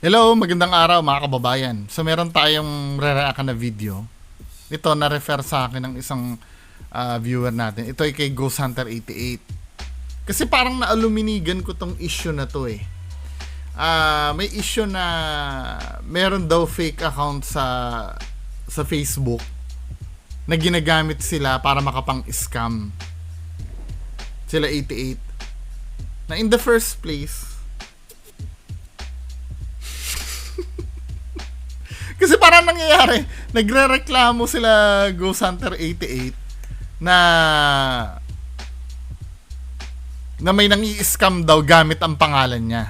Hello, magandang araw mga kababayan. So meron tayong re-react na video. Ito na-refer sa akin ng isang ah, viewer natin. Ito ay kay Ghost Hunter 88. Kasi parang naaluminigan ko tong issue na to eh. Ah, may issue na meron daw fake account sa sa Facebook na ginagamit sila para makapang-scam. Sila 88. Na in the first place, Kasi parang nangyayari, nagre-reklamo sila Ghost Hunter 88 na na may nang scam daw gamit ang pangalan niya.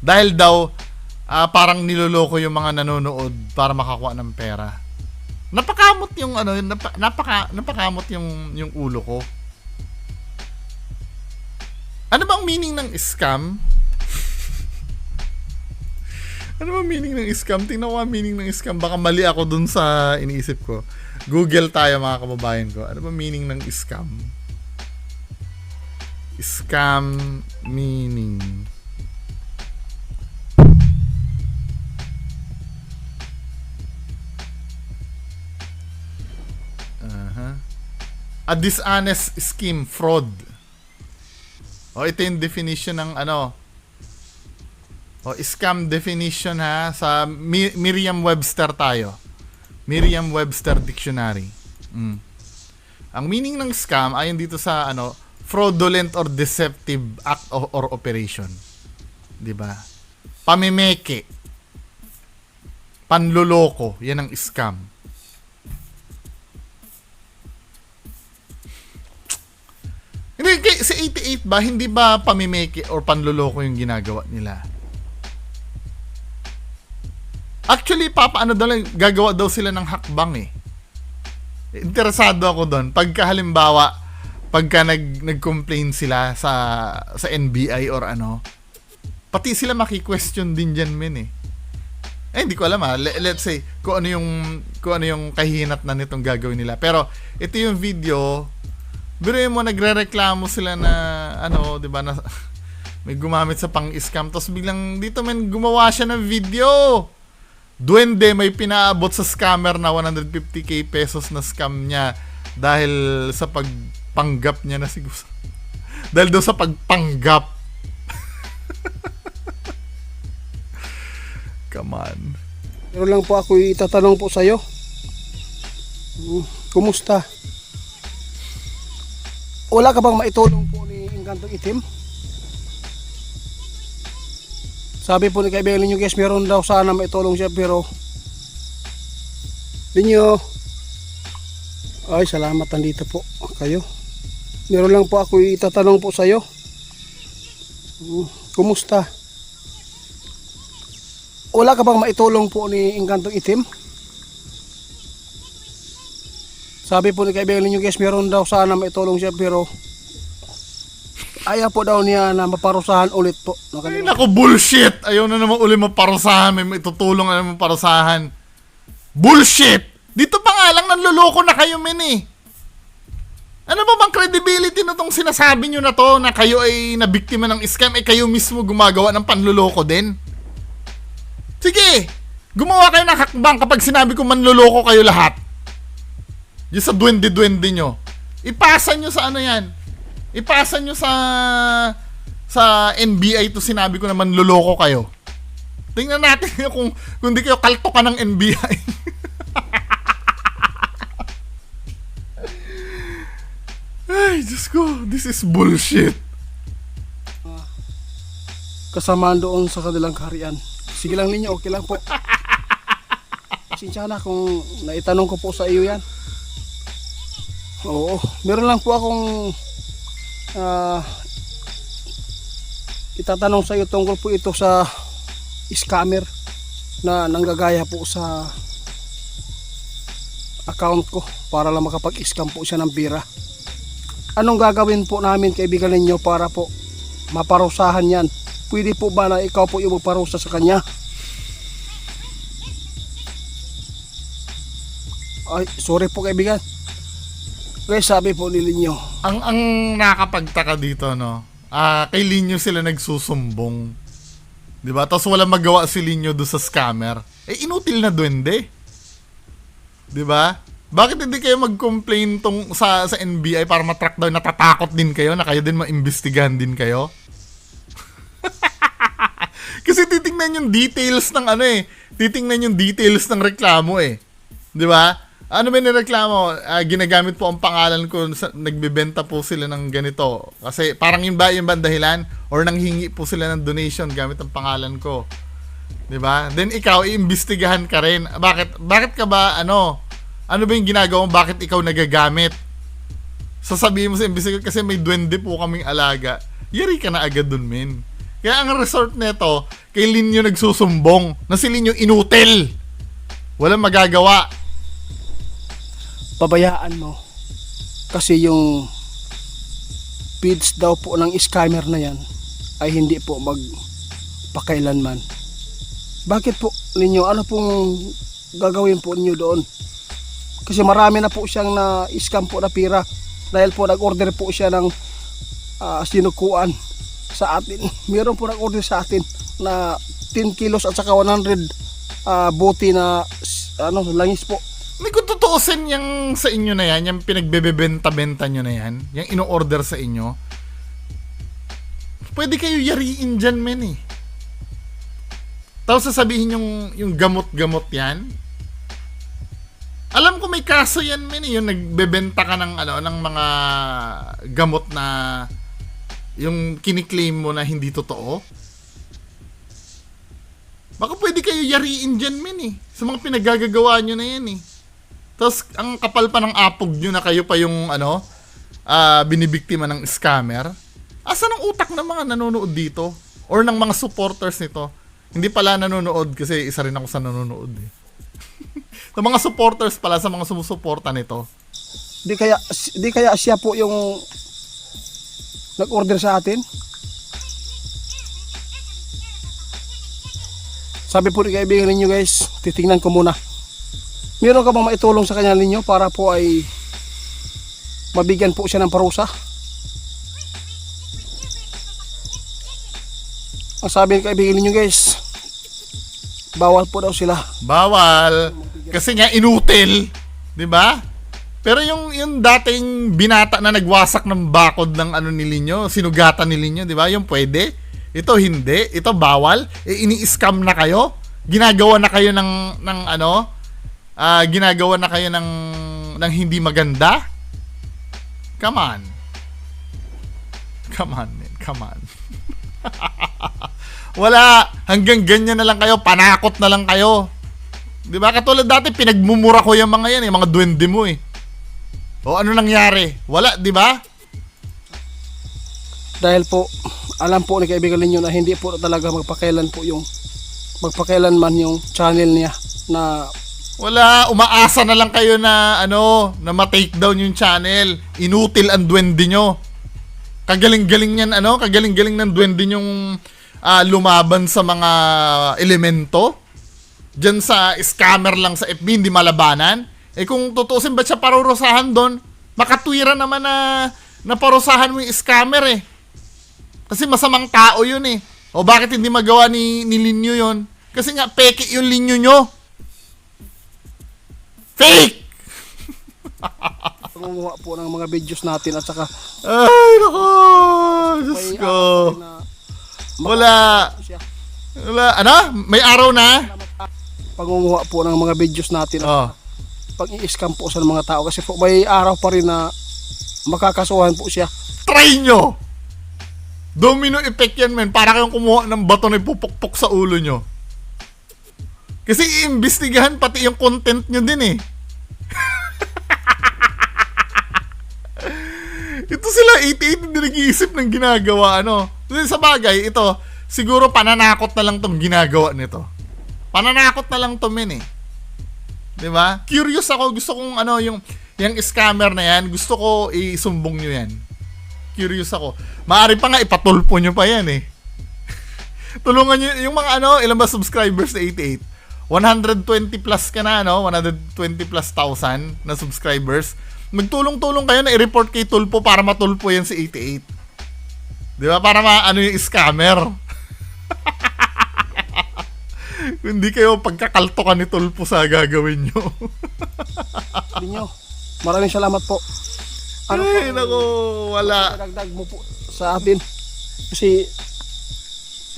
Dahil daw ah, parang niloloko yung mga nanonood para makakuha ng pera. Napakamot yung ano, napa, napaka napakamot yung yung ulo ko. Ano bang meaning ng scam? Ano ba meaning ng scam? Tingnan ko meaning ng scam. Baka mali ako dun sa iniisip ko. Google tayo mga kababayan ko. Ano ba meaning ng scam? Scam meaning. Aha. A dishonest scheme, fraud. O ito yung definition ng ano, o, scam definition ha sa Merriam-Webster tayo. Merriam-Webster Dictionary. Mm. Ang meaning ng scam ayon dito sa ano, fraudulent or deceptive act or, or operation. 'Di ba? Pamimeke. Panloloko, 'yan ang scam. Hindi, sa 88 ba, hindi ba pamimeke or panloloko yung ginagawa nila? Actually, papaano daw lang, gagawa daw sila ng hakbang eh. Interesado ako doon. Pagka halimbawa, pagka nag, nag-complain sila sa, sa NBI or ano, pati sila maki-question din dyan, men eh. Eh, hindi ko alam ah. Le- let's say, kung ano yung, kung ano yung kahinat na nitong gagawin nila. Pero, ito yung video, biruin mo, nagre-reklamo sila na, ano, di ba, na, may gumamit sa pang-scam. Tapos biglang, dito men, gumawa siya ng video. Duwende may pinaabot sa scammer na 150k pesos na scam niya dahil sa pagpanggap niya na siguro. dahil daw sa pagpanggap. Come on. Pero lang po ako itatanong po sa iyo. Kumusta? Wala ka bang maitulong po ni Engkantong Itim? Sabi po ni kaibigan ninyo guys, meron daw sana maitulong siya pero Ninyo Ay, salamat nandito po kayo. Meron lang po ako itatanong po sa iyo. Kumusta? Wala ka bang maitulong po ni Engkantong Itim? Sabi po ni kaibigan ninyo guys, meron daw sana maitulong siya pero ayaw po daw niya na maparusahan ulit po. Ay, naku, bullshit! Ayaw na naman uli maparusahan. May itutulong na naman parusahan. Bullshit! Dito pa nga lang nanluloko na kayo, men eh. Ano ba bang credibility na tong sinasabi nyo na to na kayo ay nabiktima ng scam eh kayo mismo gumagawa ng panluloko din? Sige! Gumawa kayo ng hakbang kapag sinabi ko manluloko kayo lahat. Yung sa duwende-duwende nyo. Ipasa nyo sa ano yan. Ipasa nyo sa sa NBI to sinabi ko na manluloko kayo. Tingnan natin kung kung di kayo kalto ka ng NBI. Ay, Diyos ko, this is bullshit. Kasamaan doon sa kanilang kaharian. Sige lang ninyo, okay lang po. Pasensya na kung naitanong ko po sa iyo yan. Oo, meron lang po akong ah, itatanong sa iyo tungkol po ito sa scammer na nanggagaya po sa account ko para lang makapag-scam po siya ng bira. Anong gagawin po namin kaibigan ninyo para po maparusahan yan? Pwede po ba na ikaw po yung magparusa sa kanya? Ay, sorry po kaibigan. Kaya sabi po ni Linyo, Ang ang nakakapagtaka dito no. Ah, kay Linyo sila nagsusumbong. 'Di ba? Tapos wala magawa si Linyo do sa scammer. Eh inutil na duwende. 'Di ba? Bakit hindi kayo mag-complain tong sa sa NBI para matrack down natatakot din kayo na kayo din maimbestigahan din kayo? Kasi titingnan yung details ng ano eh. Titingnan yung details ng reklamo eh. 'Di ba? Ano ba nireklamo? Ah, ginagamit po ang pangalan ko sa, nagbebenta po sila ng ganito. Kasi parang yun ba yung ba dahilan or nanghingi po sila ng donation gamit ang pangalan ko. 'Di ba? Then ikaw iimbestigahan ka rin. Bakit bakit ka ba ano? Ano ba yung ginagawa mo? Bakit ikaw nagagamit? Sasabihin mo sa imbestigahan kasi may duwende po kaming alaga. Yari ka na agad dun, men. Kaya ang resort nito, kay Linyo nagsusumbong na si Linyo inutil. Walang magagawa. Pabayaan mo. Kasi yung feeds daw po ng scammer na yan ay hindi po magpakailanman. Bakit po ninyo? Ano pong gagawin po ninyo doon? Kasi marami na po siyang na scam po na pira dahil po nag-order po siya ng ah, sinukuan sa atin. Meron po nag-order sa atin na 10 kilos at saka 100 ah, buti na ano langis po. May kung tutuusin yung sa inyo na yan, yung pinagbebenta-benta nyo na yan, yung ino-order sa inyo, pwede kayo yariin dyan, men eh. Tapos sasabihin yung, yung gamot-gamot yan. Alam ko may kaso yan, men eh. Yung nagbebenta ka ng, ano, ng mga gamot na yung kiniklaim mo na hindi totoo. Baka pwede kayo yariin dyan, men eh. Sa mga pinagagagawa nyo na yan eh. Tapos, ang kapal pa ng apog nyo na kayo pa yung, ano, ah, binibiktima ng scammer. Asa ng utak ng mga nanonood dito? Or ng mga supporters nito? Hindi pala nanonood kasi isa rin ako sa nanonood eh. sa mga supporters pala, sa mga sumusuporta nito. Di kaya di kaya siya po yung nag-order sa atin? Sabi po ni kaibigan ninyo guys, titingnan ko muna. Meron ka bang maitulong sa kanya ninyo para po ay mabigyan po siya ng parusa? Ang sabi ng kaibigan ninyo guys, bawal po daw sila. Bawal. Kasi nga inutil, 'di ba? Pero yung yung dating binata na nagwasak ng bakod ng ano ni Linyo, sinugatan ni Linyo, 'di ba? Yung pwede. Ito hindi, ito bawal. E, ini-scam na kayo. Ginagawa na kayo ng ng ano? Ah, ginagawa na kayo ng ng hindi maganda. Come on. Come on, man. Come on. Wala. Hanggang ganyan na lang kayo. Panakot na lang kayo. Di ba? Katulad dati, pinagmumura ko yung mga yan eh. Mga duwende mo eh. O ano nangyari? Wala, di ba? Dahil po, alam po ni kaibigan ninyo na hindi po talaga magpakailan po yung magpakailan man yung channel niya na Wala, umaasa na lang kayo na ano, na ma-take down yung channel. Inutil ang duwende nyo. Kagaling-galing yan, ano, kagaling-galing ng duwende nyong ah, lumaban sa mga elemento. Diyan sa scammer lang sa FB, hindi malabanan. Eh kung tutusin ba siya parurusahan doon, makatwira naman na naparusahan mo yung scammer eh. Kasi masamang tao yun eh. O bakit hindi magawa ni, ni Linyo yun? Kasi nga, peke yung Linyo nyo. Fake! pangunguha po ng mga videos natin at saka Ay, nako! Diyos may ko. araw na Wala. siya. Wala. Ano? May araw na? Pangunguha po ng mga videos natin at Oh. pag i-scam po sa mga tao kasi po may araw pa rin na makakasuhan po siya. Try nyo! Domino effect yan, men. Para kayong kumuha ng bato na ipupukpok sa ulo nyo. Kasi iimbestigahan pati yung content nyo din eh. ito sila 88 hindi nag-iisip ng ginagawa ano. Sa bagay, ito, siguro pananakot na lang tong ginagawa nito. Pananakot na lang to men eh. 'Di ba? Curious ako, gusto kong ano yung yung scammer na yan, gusto ko isumbong nyo yan. Curious ako. Maari pa nga ipatulpo nyo pa yan eh. Tulungan nyo yung mga ano, ilan ba subscribers na 88? 120 plus ka na, no? 120 plus thousand na subscribers. Magtulong-tulong kayo na i-report kay Tulpo para matulpo yan si 88. Di ba? Para ma ano yung scammer. Hindi kayo pagkakaltokan ni Tulpo sa gagawin nyo. Ninyo. Maraming salamat po. Ano po? Ay, nako, wala. Dagdag mo po sa atin. Kasi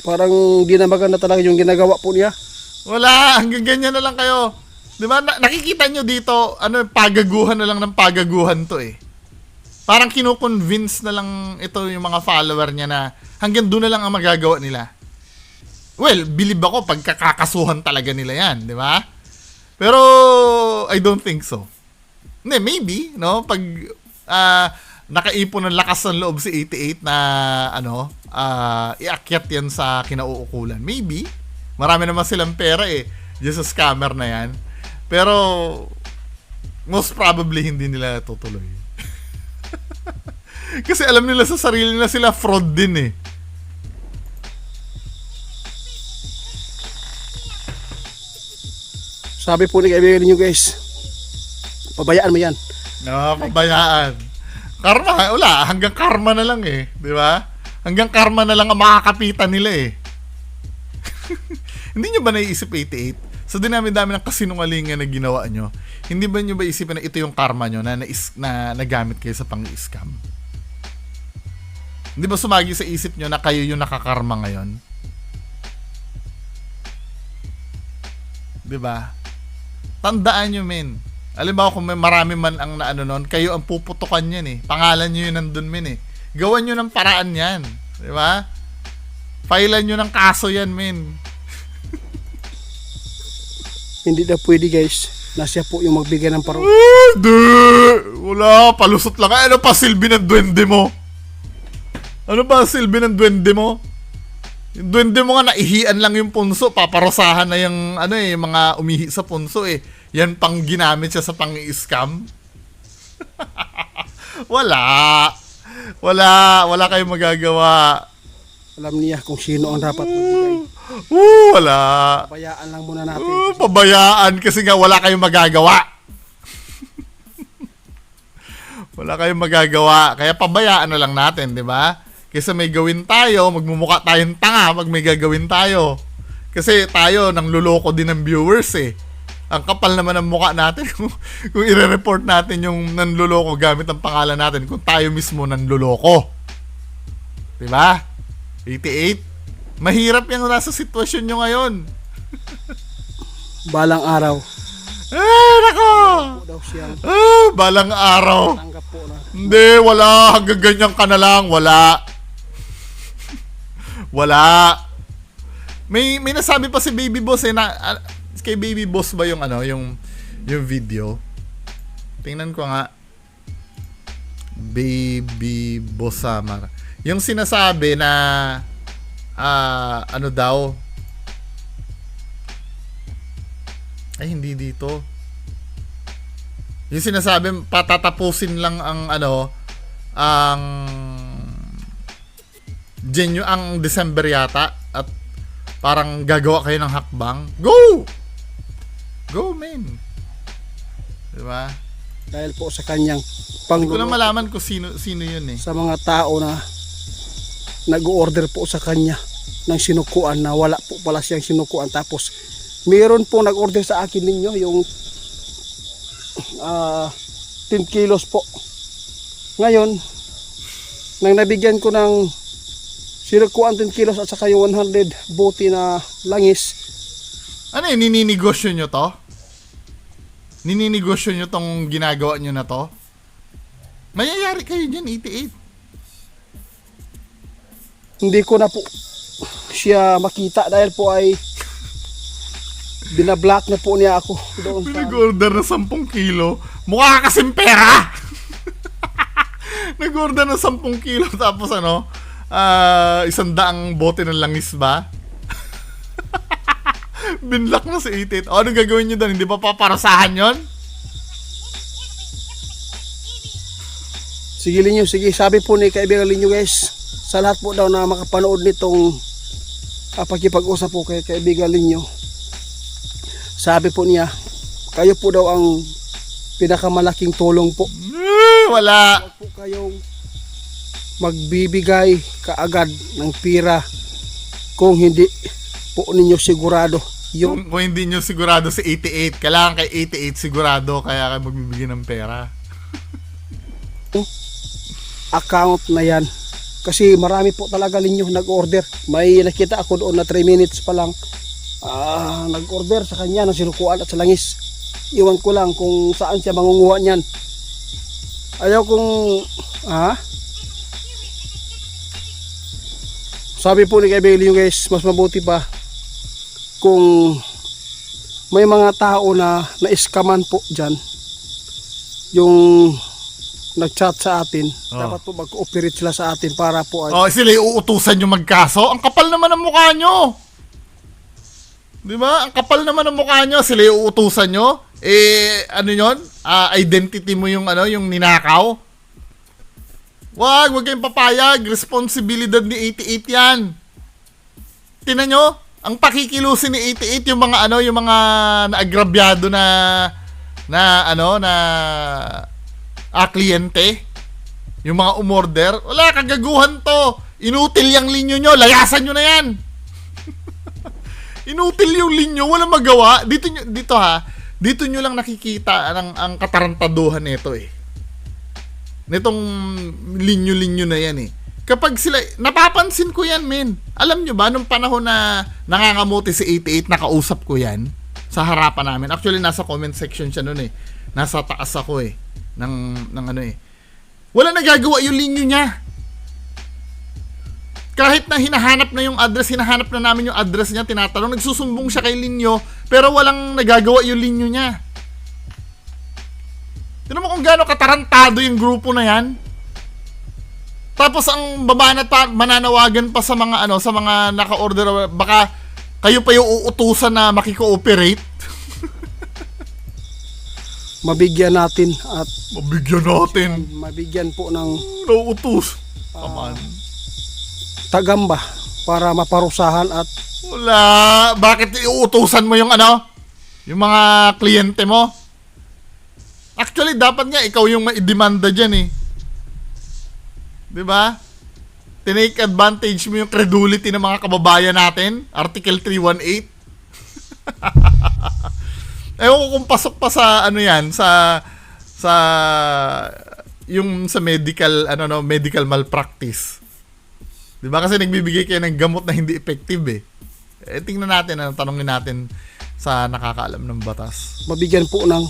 parang di na maganda talaga yung ginagawa po niya. Wala, hanggang ganyan na lang kayo. Di ba, na- nakikita nyo dito, ano, pagaguhan na lang ng pagaguhan to eh. Parang kinukonvince na lang ito yung mga follower niya na hanggang doon na lang ang magagawa nila. Well, believe ako pagkakakasuhan talaga nila yan, di ba? Pero, I don't think so. Hindi, maybe, no? Pag ah, nakaipon ng lakas ng loob si 88 na, ano, ah, iakyat yan sa kinauukulan. Maybe. Marami naman silang pera eh. Just sa scammer na yan. Pero, most probably hindi nila tutuloy. Kasi alam nila sa sarili nila sila fraud din eh. Sabi po ni kaibigan ninyo guys, pabayaan mo yan. No, pabayaan. Karma, wala. Hanggang karma na lang eh. Di ba? Hanggang karma na lang ang makakapitan nila eh. hindi nyo ba naiisip 88? Sa dinami-dami ng kasinungalingan na ginawa nyo, hindi ba nyo ba isipin na ito yung karma nyo na, nais, na nagamit kayo sa pang-scam? Hindi ba sumagi sa isip nyo na kayo yung nakakarma ngayon? Di ba? Tandaan nyo, men. Alimbawa kung may marami man ang naano nun, kayo ang puputukan yan eh. Pangalan nyo yun nandun, men eh. Gawan nyo ng paraan yan. Di ba? Filean nyo ng kaso yan, men. Hindi na pwede guys, na siya po yung magbigay ng parang Hindi! Wala, palusot lang. Ano pa silbi ng duwende mo? Ano ba silbi ng duwende mo? Yung duwende mo nga naihian lang yung punso, paparosahan na yung ano eh, mga umihi sa punso eh. Yan pang ginamit siya sa pang-scam. wala. Wala, wala kayong magagawa. Alam niya kung sino ang dapat magbigay. Woo, wala. Pabayaan lang muna natin. Uh, pabayaan kasi nga wala kayong magagawa. wala kayong magagawa. Kaya pabayaan na lang natin, di ba? Kaysa may gawin tayo, magmumuka tayong tanga pag may gagawin tayo. Kasi tayo, nang luloko din ng viewers eh. Ang kapal naman ng mukha natin kung, kung ire-report natin yung nanluloko gamit ang pangalan natin kung tayo mismo nanluloko. Di ba? 88. Mahirap yung nasa sitwasyon nyo ngayon. Balang araw, Ay, nako! Ah, balang araw. Hindi, wala. Hanggang ganyan ka na lang. Wala. wala. May may nasabi pa si Baby Boss eh na ah, kay Baby Boss ba yung ano, yung yung video. Tingnan ko nga. Baby Boss Samar. Yung sinasabi na ah ano daw ay hindi dito. Yung sinasabi patatapusin lang ang ano ang Genyo ang December yata at parang gagawa kayo ng hakbang. Go! Go, man. Diba? Dahil po sa kanyang Hindi ko pangluloko malaman kung sino, sino yun eh. sa mga tao na nag-order po sa kanya ng sinukuan na wala po pala siyang sinukuan tapos meron po nag-order sa akin ninyo yung ah 10 kilos po ngayon nang nabigyan ko ng sinukuan 10 kilos at saka yung 100 buti na langis Ano yun, nininegosyo nyo to? Nininegosyo nyo tong ginagawa nyo na to? Mayayari kayo dyan, 88. Hindi ko na po siya makita dahil po ay binablock na po niya ako doon sa Nag-order na 10 kilo. Mukha ka kasing pera! Nag-order na 10 kilo tapos ano, ah isang daang bote ng langis ba? Binlock na si 88. O, anong gagawin nyo doon? Hindi pa paparasahan yon? Sige Linyo, sige. Sabi po ni kaibigan Linyo guys, sa lahat po daw na makapanood nitong uh, pagkipag-usap po kay kaibigan Linyo, sabi po niya, kayo po daw ang pinakamalaking tulong po. Eh, wala. Huwag po kayong magbibigay kaagad ng pira kung hindi po ninyo sigurado Yung Kung, kung hindi nyo sigurado si 88, kailangan kay 88 sigurado kaya kayo magbibigay ng pera. account na yan. Kasi marami po talaga ninyo nag-order. May nakita ako doon na 3 minutes pa lang. Ah, nag-order sa kanya ng sinukuan at sa langis. Iwan ko lang kung saan siya mangunguha niyan. Ayaw kong ah Sabi po ni kaibigan nyo guys, mas mabuti pa kung may mga tao na na-scaman po dyan yung nag-chat sa atin, Oh. dapat po mag-cooperate sila sa atin para po ay Oh, sila uutusan nyo magkaso. Ang kapal naman ng mukha nyo. Di ba? Ang kapal naman ng mukha nyo. Sila uutusan nyo. Eh, ano yon? Ah, identity mo yung ano, yung ninakaw. Wag, wag kayong papayag. Responsibilidad ni 88 yan. Tinan nyo, ang pakikilusin ni 88 yung mga ano, yung mga naagrabyado na na ano, na ah, kliyente. Yung mga umorder, wala, kagaguhan to. Inutil yung linyo nyo, layasan nyo na yan. Inutil yung linyo, wala magawa. Dito, nyo, dito ha, dito nyo lang nakikita ang, ang katarantaduhan nito eh. Nitong linyo-linyo na yan eh. Kapag sila, napapansin ko yan, men. Alam nyo ba, nung panahon na nangangamuti si 88, nakausap ko yan sa harapan namin. Actually, nasa comment section siya nun eh. Nasa taas ako eh. Ng, ng ano eh. Wala nagagawa yung linyo niya. Kahit na hinahanap na yung address, hinahanap na namin yung address niya, tinatanong, nagsusumbong siya kay linyo, pero walang nagagawa yung linyo niya. Tinan mo kung gaano katarantado yung grupo na yan. Tapos ang babanat pa, mananawagan pa sa mga ano, sa mga naka-order, baka kayo pa yung uutusan na makiko-operate. mabigyan natin at Mabigyan natin. mabigyan po ng Nauutos. Come on. tagambah para maparusahan at Wala. Bakit iuutusan mo yung ano? Yung mga kliyente mo? Actually, dapat nga ikaw yung maidemanda dyan eh. Di ba? Tinake advantage mo yung credulity ng mga kababayan natin. Article 318. Ewan ko kung pasok pa sa ano yan, sa sa yung sa medical ano no, medical malpractice. 'Di ba kasi nagbibigay kayo ng gamot na hindi effective eh. Eh, tingnan natin, ano, tanongin natin sa nakakaalam ng batas. mabigyan po ng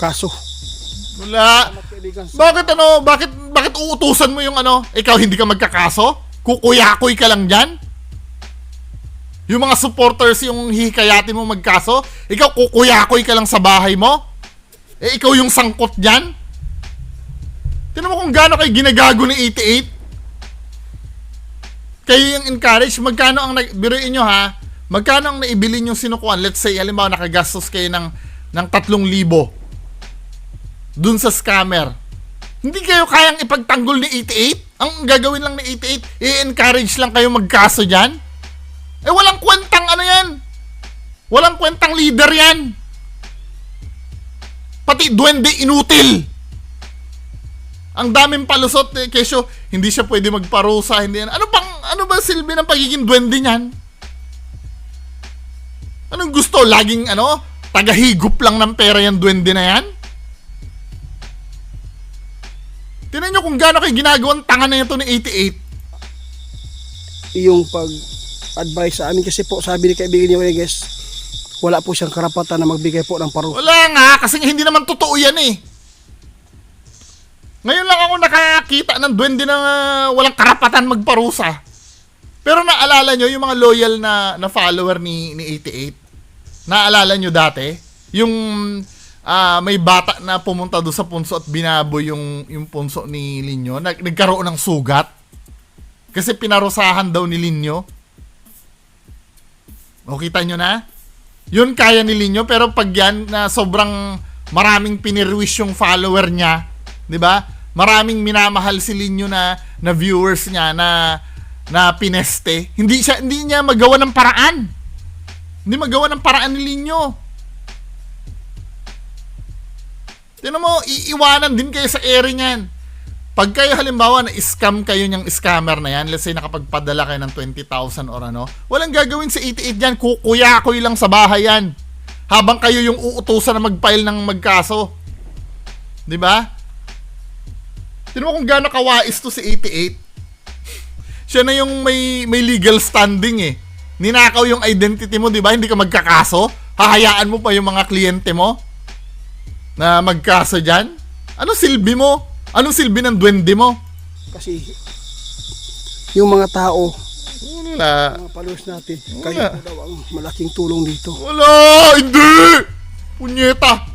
kaso. Wala. Bakit ano, bakit, bakit uutusan mo yung ano, ikaw hindi ka magkakaso? Kukuyakoy ka lang dyan? Yung mga supporters yung hihikayatin mo magkaso, ikaw kukuyakoy ka lang sa bahay mo? Eh, ikaw yung sangkot dyan? Tinan mo kung gaano kayo ginagago ni 88? kayo yung encourage, magkano ang, biruin nyo ha, magkano ang naibili nyo sinukuan? Let's say, halimbawa, nakagastos kayo ng, ng 3,000 dun sa scammer. Hindi kayo kayang ipagtanggol ni 88? Ang gagawin lang ni 88, i-encourage lang kayo magkaso dyan? Eh, walang kwentang ano yan. Walang kwentang leader yan. Pati duwende inutil. Ang daming palusot eh, kesyo hindi siya pwede magparusa, hindi yan. Ano bang ano ba silbi ng pagiging duwende niyan? Anong gusto? Laging ano? Tagahigop lang ng pera yung duwende na yan? Tingnan nyo kung gaano kayo ginagawang tanga na ito ni 88. yung pag-advise sa amin kasi po sabi ni kaibigan niyo guys wala po siyang karapatan na magbigay po ng parusa. Wala nga, kasi hindi naman totoo yan eh. Ngayon lang ako nakakita ng duwende na uh, walang karapatan magparusa. Pero naalala nyo yung mga loyal na, na follower ni, ni 88? Naalala nyo dati? Yung ah, may bata na pumunta doon sa punso at binabo yung, yung punso ni Linyo. Nag, nagkaroon ng sugat. Kasi pinarusahan daw ni Linyo. O kita nyo na? Yun kaya ni Linyo pero pag yan na sobrang maraming pinirwish yung follower niya, 'di ba? Maraming minamahal si Linyo na na viewers niya na na pineste. Hindi siya hindi niya magawa ng paraan. Hindi magawa ng paraan ni Linyo. Tingnan mo, iiwanan din kayo sa ere niyan. Pag kayo halimbawa na scam kayo niyang scammer na yan, let's say nakapagpadala kayo ng 20,000 or ano, walang gagawin sa 88 yan, kukuyakoy lang sa bahay yan. Habang kayo yung uutusan na mag-file ng magkaso. 'Di ba? Tignan mo kung gaano kawais to si 88. Siya na yung may may legal standing eh. Ninakaw yung identity mo, 'di ba? Hindi ka magkakaso. Hahayaan mo pa yung mga kliyente mo na magkaso diyan. Ano silbi mo? Anong silbi ng duwende mo? Kasi yung mga tao, Wala. mga followers natin, Wala. kayo po daw ang malaking tulong dito. Wala! Hindi! Punyeta!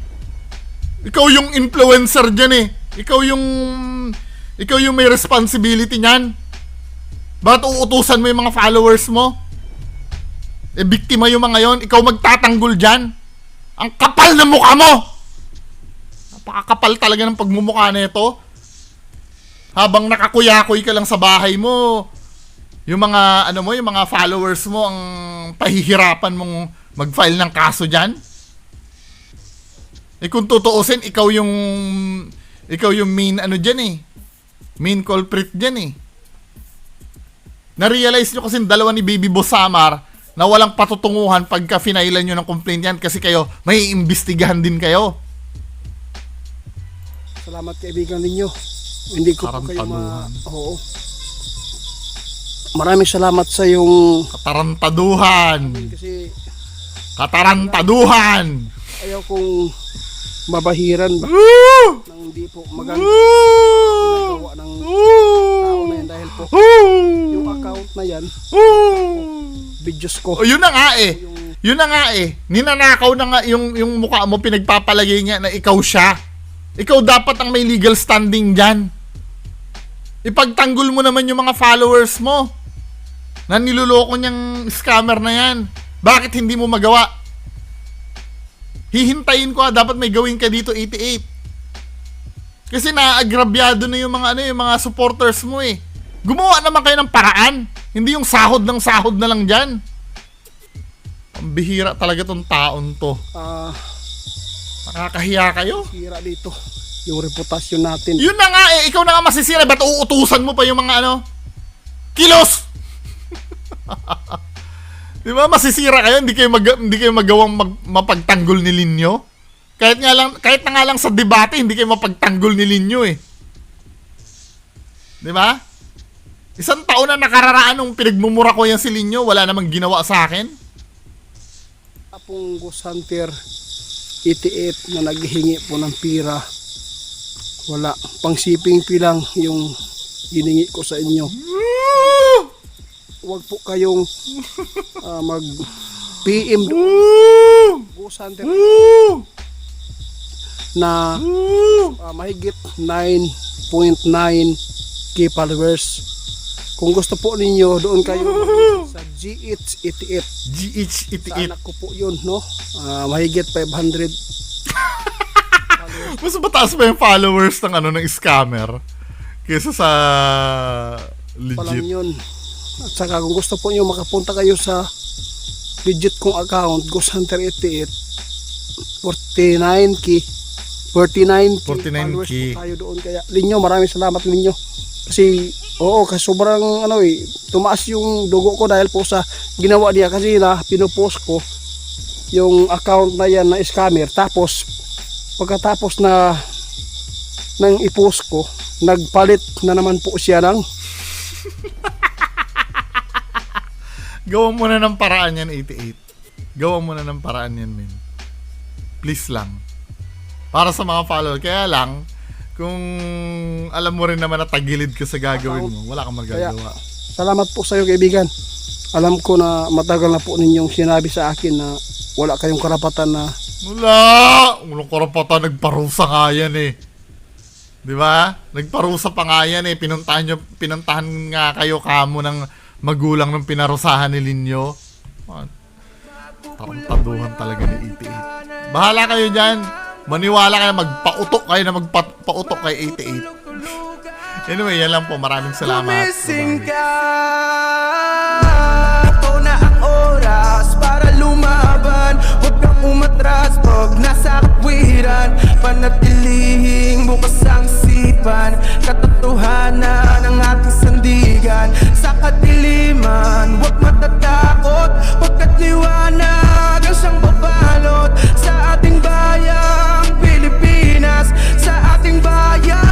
Ikaw yung influencer dyan eh. Ikaw yung... Ikaw yung may responsibility niyan. Bakit uutusan mo yung mga followers mo? Eh, biktima yung mga yon. Ikaw magtatanggol dyan. Ang kapal ng mukha mo! Napakakapal talaga ng pagmumukha nito. Habang nakakuyakoy ka lang sa bahay mo, yung mga ano mo, yung mga followers mo ang pahihirapan mong mag-file ng kaso diyan. Eh kung tutuusin, ikaw yung ikaw yung main ano diyan eh. Main culprit diyan eh. Na-realize nyo kasi dalawa ni Baby Boss Samar na walang patutunguhan pagka finailan nyo ng complaint yan kasi kayo may imbestigahan din kayo. Salamat kaibigan ninyo. Hindi ko po kayo ma... Oo. Maraming salamat sa yung... Katarantaduhan. Kasi Katarantaduhan. ayaw kong mabahiran ba nang hindi po maganda Woo! gawa ng tao na yan dahil po yung account na yan, videos ko. O yun na nga eh. Yun na nga eh. Ninanakaw na nga yung, yung mukha mo, pinagpapalagay niya na ikaw siya. Ikaw dapat ang may legal standing dyan. Ipagtanggol mo naman yung mga followers mo. Na niloloko niyang scammer na yan. Bakit hindi mo magawa? Hihintayin ko ah, dapat may gawin ka dito 88. Kasi naaagrabyado na yung mga ano yung mga supporters mo eh. Gumawa naman kayo ng paraan. Hindi yung sahod ng sahod na lang diyan. Ang bihira talaga tong taon to. ah, Nakakahiya kayo. hira dito. Yung reputasyon natin. Yun na nga eh, ikaw na nga masisira. Ba't uutusan mo pa yung mga ano? Kilos! Di ba masisira kayo? Hindi kayo, mag, hindi kayo magawang mag, mapagtanggol ni Linyo? Kahit nga lang, kahit na nga lang sa debate, hindi kayo mapagtanggol ni Linyo eh. Di ba? Isang taon na nakararaan nung pinagmumura ko yan si Linyo, wala namang ginawa sa akin. Apong Ghost Hunter 88 na naghihingi po ng pira. Wala. Pang shipping fee lang yung hiningi ko sa inyo. Huwag po kayong ah, mag PM Hunter Woo! na ah, mahigit 9.9k followers. Kung gusto po ninyo, doon kayo sa GH88. GH88. Sa anak ko po yun, no? Ah, mahigit 500 Mas mataas pa yung followers ng ano ng scammer kaysa sa legit. yun. At saka kung gusto po nyo makapunta kayo sa legit kong account, Ghost Hunter 88, 49k, 49k, 49K. followers po tayo doon. Kaya, Linyo, maraming salamat Linyo. Kasi, oo, kasi sobrang, ano eh, tumaas yung dugo ko dahil po sa ginawa niya. Kasi na, pinupost ko yung account na yan na scammer. Tapos, pagkatapos na nang ipost ko, nagpalit na naman po siya ng Gawan mo na ng paraan yan 88. Gawan mo na ng paraan yan, men. Please lang. Para sa mga follower. Kaya lang, kung alam mo rin naman na tagilid ka sa gagawin mo, wala kang magagawa. Salamat po sa iyo kaibigan. Alam ko na matagal na po ninyong sinabi sa akin na wala kayong karapatan na Wala! Walang karapatan, nagparusa nga yan eh. Di ba? Nagparusa pa nga yan eh. Pinuntahan, nyo, pinuntahan nga kayo kamo ng magulang ng pinarusahan ni Linyo. Man, Tarantaduhan talaga ni 88. Bahala kayo dyan. Maniwala kayo, magpautok kayo na magpautok kay 88. Anyway, yan lang po. Maraming salamat. Bye-bye. Tulog na sa kawiran Panatilihing bukas ang sipan. Katotohanan ang ating sandigan. Sa katiliman, huwag matatakot. Pagkat liwanag ang siyang babalot. Sa ating bayang Pilipinas Sa ating bayang